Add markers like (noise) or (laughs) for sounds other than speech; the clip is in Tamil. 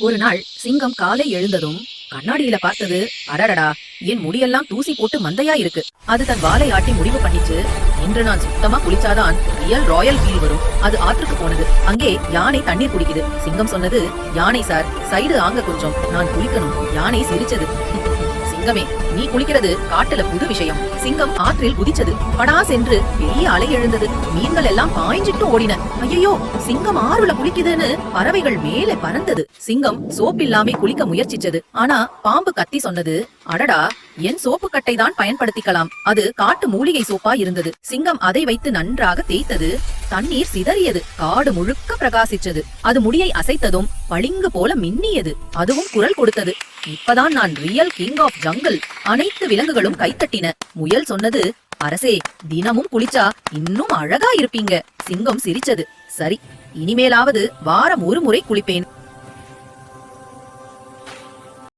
ஒரு நாள் சிங்கம் காலை எழுந்ததும் கண்ணாடியில பார்த்தது அடடடா என் முடியெல்லாம் தூசி போட்டு மந்தையா இருக்கு. அது தன் வாலை ஆட்டி முடிவு பண்ணிச்சு இன்று நான் சுத்தமா குளிச்சாதான் ரியல் ராயல் ஃபீல் வரும். அது ஆற்றுக்கு போனது. அங்கே யானை தண்ணீர் குடிக்குது. சிங்கம் சொன்னது யானை சார் சைடு ஆங்க கொஞ்சம். நான் குளிக்கணும். யானை சிரிச்சது. (laughs) சிங்கமே நீ குளிக்கிறது காட்டுல புது விஷயம். சிங்கம் ஆற்றில் குதிச்சது படாஸ் என்று பெரிய அலை எழுந்தது. மீன்கள் எல்லாம் பாய்ஞ்சிட்டு ஓடின. ஐயோ சிங்கம் ஆறுல குளிக்குதுன்னு பறவைகள் மேலே பறந்தது. சிங்கம் சோப் இல்லாம குளிக்க முயற்சிச்சது. ஆனா பாம்பு கத்தி சொன்னது அடடா என் சோப்பு கட்டை தான் பயன்படுத்திக்கலாம். அது காட்டு மூலிகை சோப்பா இருந்தது. சிங்கம் அதை வைத்து நன்றாக தேய்த்தது. தண்ணீர் சிதறியது. காடு முழுக்க பிரகாசிச்சது. அது முடியை அசைத்ததும் பளிங்கு போல மின்னியது. அதுவும் குரல் கொடுத்தது. இப்பதான் நான் ரியல் கிங் ஆஃப் ஜங்கிள். அனைத்து விலங்குகளும் கைத்தட்டின. முயல் சொன்னது அரசே தினமும் குளிச்சா இன்னும் அழகா இருப்பீங்க. சிங்கம் சிரிச்சது. சரி இனிமேலாவது வாரம் ஒரு முறை குளிப்பேன்.